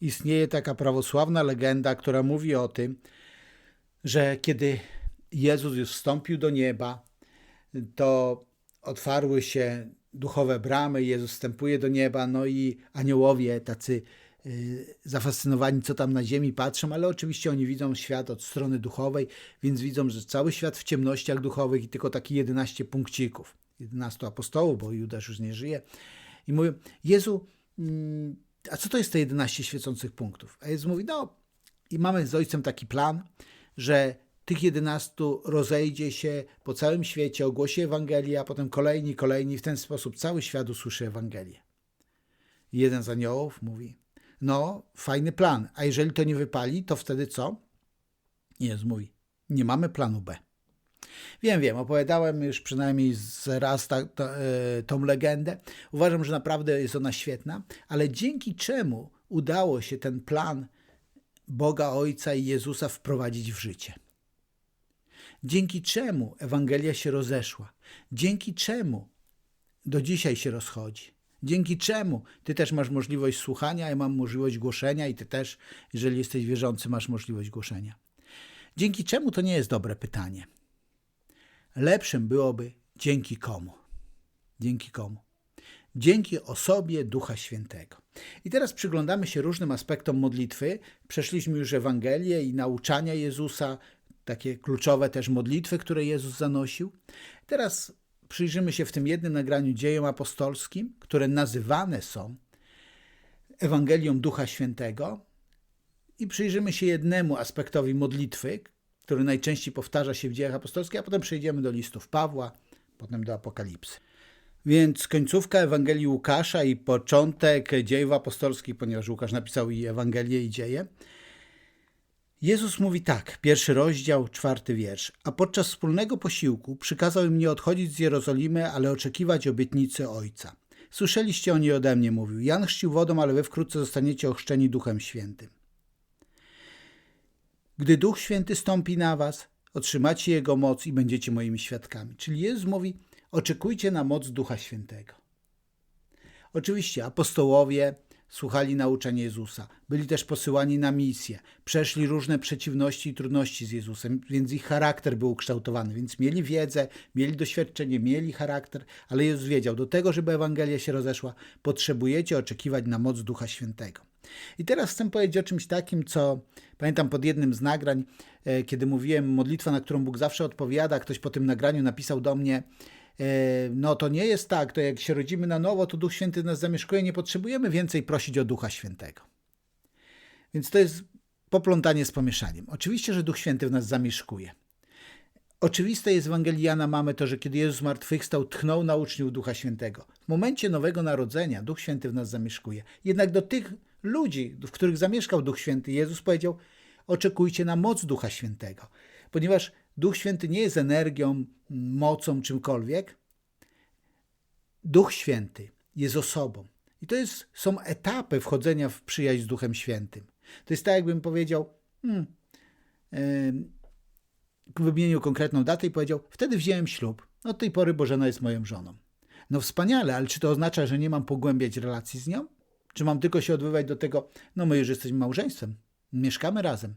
istnieje taka prawosławna legenda, która mówi o tym, że kiedy Jezus już wstąpił do nieba, to otwarły się duchowe bramy, Jezus wstępuje do nieba, no i aniołowie tacy y, zafascynowani, co tam na ziemi patrzą, ale oczywiście oni widzą świat od strony duchowej, więc widzą, że cały świat w ciemnościach duchowych i tylko taki 11 punkcików, 11 apostołów, bo Judasz już nie żyje. I mówią, Jezu, mm, a co to jest te 11 świecących punktów? A Jezus mówi, no i mamy z Ojcem taki plan, że tych 11 rozejdzie się po całym świecie, ogłosi Ewangelię, a potem kolejni, kolejni. W ten sposób cały świat usłyszy Ewangelię. I jeden z aniołów mówi, no fajny plan, a jeżeli to nie wypali, to wtedy co? Jezus mówi, nie mamy planu B. Wiem, wiem, opowiadałem już przynajmniej raz ta, ta, e, tą legendę. Uważam, że naprawdę jest ona świetna, ale dzięki czemu udało się ten plan Boga Ojca i Jezusa wprowadzić w życie? Dzięki czemu Ewangelia się rozeszła? Dzięki czemu do dzisiaj się rozchodzi? Dzięki czemu ty też masz możliwość słuchania, ja mam możliwość głoszenia i ty też, jeżeli jesteś wierzący, masz możliwość głoszenia. Dzięki czemu to nie jest dobre pytanie. Lepszym byłoby dzięki komu. Dzięki komu? Dzięki osobie Ducha Świętego. I teraz przyglądamy się różnym aspektom modlitwy. Przeszliśmy już Ewangelię i nauczania Jezusa, takie kluczowe też modlitwy, które Jezus zanosił. Teraz przyjrzymy się w tym jednym nagraniu dziejom apostolskim, które nazywane są Ewangelią Ducha Świętego i przyjrzymy się jednemu aspektowi modlitwy, który najczęściej powtarza się w dziejach apostolskich, a potem przejdziemy do listów Pawła, potem do Apokalipsy. Więc końcówka Ewangelii Łukasza i początek dziejów apostolskich, ponieważ Łukasz napisał i Ewangelię i dzieje, Jezus mówi tak, pierwszy rozdział, czwarty wiersz. A podczas wspólnego posiłku przykazał im nie odchodzić z Jerozolimy, ale oczekiwać obietnicy Ojca. Słyszeliście o niej ode mnie, mówił. Jan chrzcił wodą, ale wy wkrótce zostaniecie ochrzczeni Duchem Świętym. Gdy Duch Święty stąpi na was, otrzymacie Jego moc i będziecie moimi świadkami. Czyli Jezus mówi, oczekujcie na moc Ducha Świętego. Oczywiście apostołowie, słuchali nauczania Jezusa. Byli też posyłani na misję. Przeszli różne przeciwności i trudności z Jezusem, więc ich charakter był ukształtowany. Więc mieli wiedzę, mieli doświadczenie, mieli charakter, ale Jezus wiedział, do tego, żeby Ewangelia się rozeszła, potrzebujecie oczekiwać na moc Ducha Świętego. I teraz chcę powiedzieć o czymś takim, co pamiętam pod jednym z nagrań, e, kiedy mówiłem modlitwa, na którą Bóg zawsze odpowiada. Ktoś po tym nagraniu napisał do mnie, E, no to nie jest tak, to jak się rodzimy na nowo, to Duch Święty nas zamieszkuje, nie potrzebujemy więcej prosić o Ducha Świętego. Więc to jest poplątanie z pomieszaniem. Oczywiście, że Duch Święty w nas zamieszkuje. Oczywiste jest w Ewangelii Jana mamy to, że kiedy Jezus zmartwychwstał, tchnął na uczniów Ducha Świętego. W momencie Nowego Narodzenia Duch Święty w nas zamieszkuje. Jednak do tych ludzi, w których zamieszkał Duch Święty, Jezus powiedział, oczekujcie na moc Ducha Świętego. Ponieważ Duch Święty nie jest energią, mocą, czymkolwiek. Duch Święty jest osobą. I to jest, są etapy wchodzenia w przyjaźń z Duchem Świętym. To jest tak, jakbym powiedział, hmm, yy, wymienił konkretną datę i powiedział, wtedy wziąłem ślub. Od tej pory Bożena jest moją żoną. No wspaniale, ale czy to oznacza, że nie mam pogłębiać relacji z nią? Czy mam tylko się odbywać do tego, no my już jesteśmy małżeństwem, mieszkamy razem.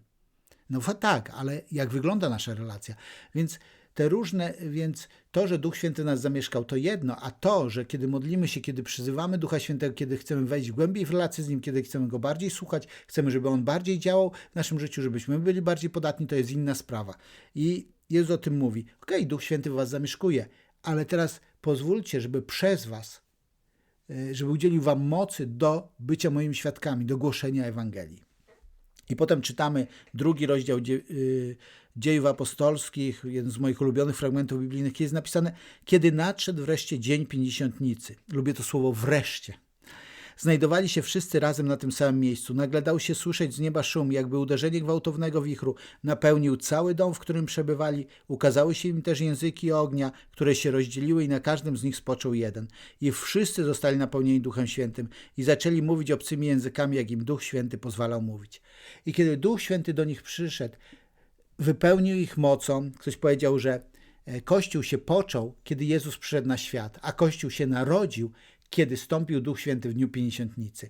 No tak, ale jak wygląda nasza relacja? Więc te różne, więc to, że Duch Święty nas zamieszkał, to jedno, a to, że kiedy modlimy się, kiedy przyzywamy Ducha Świętego, kiedy chcemy wejść głębiej w relację z Nim, kiedy chcemy Go bardziej słuchać, chcemy, żeby On bardziej działał w naszym życiu, żebyśmy byli bardziej podatni, to jest inna sprawa. I Jezus o tym mówi. Okej, okay, Duch Święty w Was zamieszkuje, ale teraz pozwólcie, żeby przez Was, żeby udzielił Wam mocy do bycia moimi świadkami, do głoszenia Ewangelii. I potem czytamy drugi rozdział y, dziejów apostolskich, jeden z moich ulubionych fragmentów biblijnych, jest napisane, kiedy nadszedł wreszcie dzień pięćdziesiątnicy. Lubię to słowo wreszcie. Znajdowali się wszyscy razem na tym samym miejscu. Nagle dał się słyszeć z nieba szum, jakby uderzenie gwałtownego wichru napełnił cały dom, w którym przebywali. Ukazały się im też języki ognia, które się rozdzieliły i na każdym z nich spoczął jeden. I wszyscy zostali napełnieni Duchem Świętym i zaczęli mówić obcymi językami, jak im Duch Święty pozwalał mówić. I kiedy Duch Święty do nich przyszedł, wypełnił ich mocą. Ktoś powiedział, że e, Kościół się począł, kiedy Jezus przyszedł na świat, a Kościół się narodził, kiedy stąpił Duch Święty w dniu Pięćdziesiątnicy.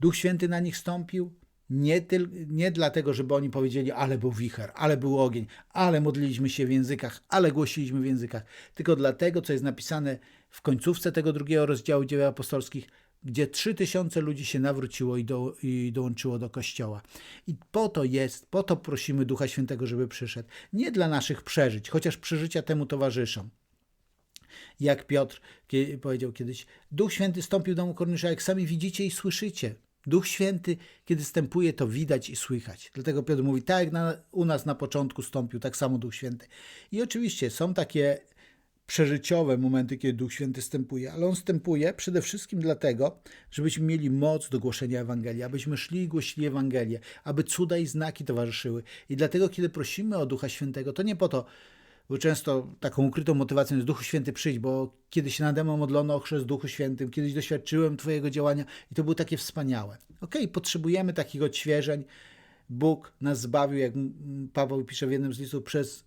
Duch Święty na nich stąpił, Nie, tyl, nie dlatego, żeby oni powiedzieli, ale był wicher, ale był ogień, ale modliliśmy się w językach, ale głosiliśmy w językach, tylko dlatego, co jest napisane w końcówce tego drugiego rozdziału dzieł apostolskich, gdzie trzy tysiące ludzi się nawróciło i, do, i dołączyło do kościoła. I po to jest, po to prosimy Ducha Świętego, żeby przyszedł. Nie dla naszych przeżyć, chociaż przeżycia temu towarzyszą. Jak Piotr powiedział kiedyś, Duch Święty stąpił do Kornysza, jak sami widzicie i słyszycie. Duch Święty, kiedy stępuje, to widać i słychać. Dlatego Piotr mówi, tak jak na, u nas na początku stąpił, tak samo Duch Święty. I oczywiście są takie przeżyciowe momenty, kiedy Duch Święty stępuje, ale on stępuje przede wszystkim dlatego, żebyśmy mieli moc do głoszenia Ewangelii, abyśmy szli i głosili Ewangelię, aby cuda i znaki towarzyszyły. I dlatego, kiedy prosimy o Ducha Świętego, to nie po to, bo często taką ukrytą motywacją jest Duchu Święty przyjdź, bo kiedyś nade mną modlono o chrzest Duchu Świętym, kiedyś doświadczyłem Twojego działania i to było takie wspaniałe. Okej, okay, potrzebujemy takich odświeżeń. Bóg nas zbawił, jak Paweł pisze w jednym z listów, przez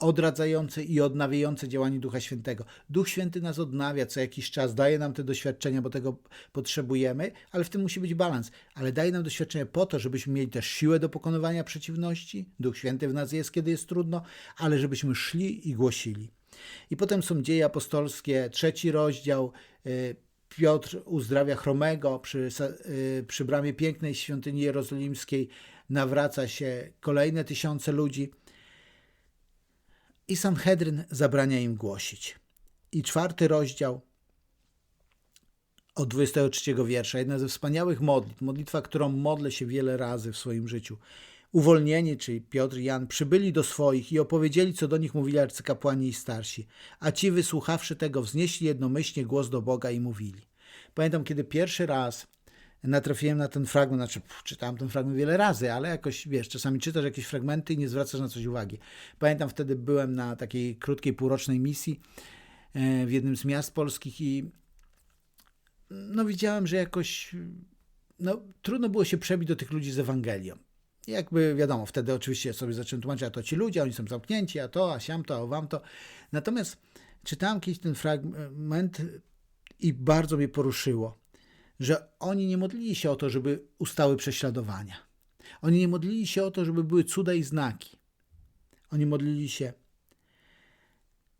odradzające i odnawiające działanie Ducha Świętego. Duch Święty nas odnawia co jakiś czas, daje nam te doświadczenia, bo tego potrzebujemy, ale w tym musi być balans. Ale daje nam doświadczenia po to, żebyśmy mieli też siłę do pokonywania przeciwności. Duch Święty w nas jest, kiedy jest trudno, ale żebyśmy szli i głosili. I potem są dzieje apostolskie, trzeci rozdział. Y, Piotr uzdrawia chromego przy, y, przy bramie pięknej świątyni jerozolimskiej. Nawraca się kolejne tysiące ludzi i Sanhedryn zabrania im głosić. I czwarty rozdział od 23 wiersza, jedna ze wspaniałych modlitw, modlitwa, którą modlę się wiele razy w swoim życiu. Uwolnieni, czyli Piotr i Jan, przybyli do swoich i opowiedzieli, co do nich mówili arcykapłani i starsi, a ci, wysłuchawszy tego, wznieśli jednomyślnie głos do Boga i mówili. Pamiętam, kiedy pierwszy raz natrafiłem na ten fragment, znaczy pff, czytałem ten fragment wiele razy, ale jakoś, wiesz, czasami czytasz jakieś fragmenty i nie zwracasz na coś uwagi. Pamiętam wtedy byłem na takiej krótkiej, półrocznej misji e, w jednym z miast polskich i no widziałem, że jakoś no, trudno było się przebić do tych ludzi z Ewangelią. Jakby wiadomo, wtedy oczywiście sobie zacząłem tłumaczyć, a to ci ludzie, oni są zamknięci, a to, a siam to, a wam to. Natomiast czytałem kiedyś ten fragment i bardzo mnie poruszyło że oni nie modlili się o to, żeby ustały prześladowania. Oni nie modlili się o to, żeby były cuda i znaki. Oni modlili się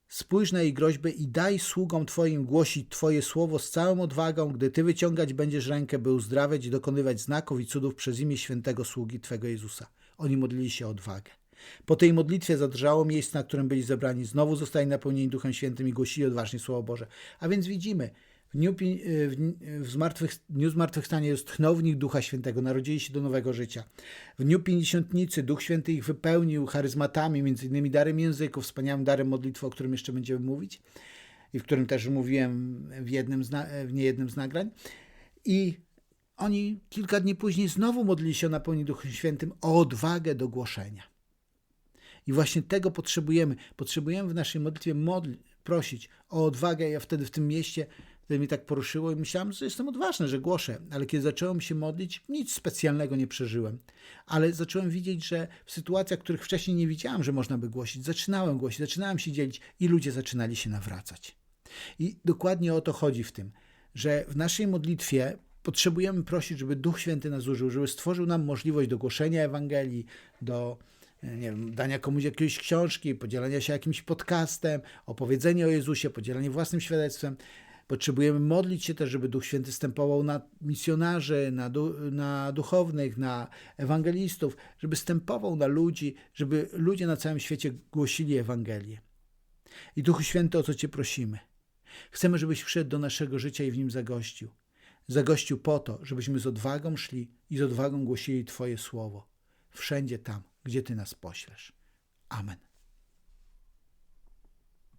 Spójrz na jej groźbę i daj sługom Twoim głosić Twoje słowo z całą odwagą, gdy Ty wyciągać będziesz rękę, by uzdrawiać i dokonywać znaków i cudów przez imię świętego sługi Twego Jezusa. Oni modlili się o odwagę. Po tej modlitwie zadrżało miejsce, na którym byli zebrani. Znowu zostali napełnieni Duchem Świętym i głosili odważnie Słowo Boże. A więc widzimy, w dniu, w, w zmartwych, dniu zmartwychwstania jest nich Ducha Świętego, narodzili się do nowego życia. W dniu Pięćdziesiątnicy Duch Święty ich wypełnił charyzmatami, między innymi darem języków, wspaniałym darem modlitwy, o którym jeszcze będziemy mówić i w którym też mówiłem w, jednym z, w niejednym z nagrań. I oni kilka dni później znowu modlili się o napełnienie Duchem Świętym, o odwagę do głoszenia. I właśnie tego potrzebujemy. Potrzebujemy w naszej modlitwie modli, prosić o odwagę. Ja wtedy w tym mieście mnie tak poruszyło i myślałem, że jestem odważny, że głoszę. Ale kiedy zacząłem się modlić, nic specjalnego nie przeżyłem. Ale zacząłem widzieć, że w sytuacjach, których wcześniej nie widziałem, że można by głosić, zaczynałem głosić, zaczynałem się dzielić i ludzie zaczynali się nawracać. I dokładnie o to chodzi w tym, że w naszej modlitwie potrzebujemy prosić, żeby Duch Święty nas użył, żeby stworzył nam możliwość do głoszenia Ewangelii, do nie wiem, dania komuś jakiejś książki, podzielenia się jakimś podcastem, opowiedzenia o Jezusie, podzielenia własnym świadectwem. Potrzebujemy modlić się też, żeby Duch Święty stępował na misjonarzy, na, du na duchownych, na ewangelistów, żeby stępował na ludzi, żeby ludzie na całym świecie głosili Ewangelię. I Duchu Święty, o co Cię prosimy? Chcemy, żebyś wszedł do naszego życia i w nim zagościł. Zagościł po to, żebyśmy z odwagą szli i z odwagą głosili Twoje słowo. Wszędzie tam, gdzie Ty nas poślesz. Amen.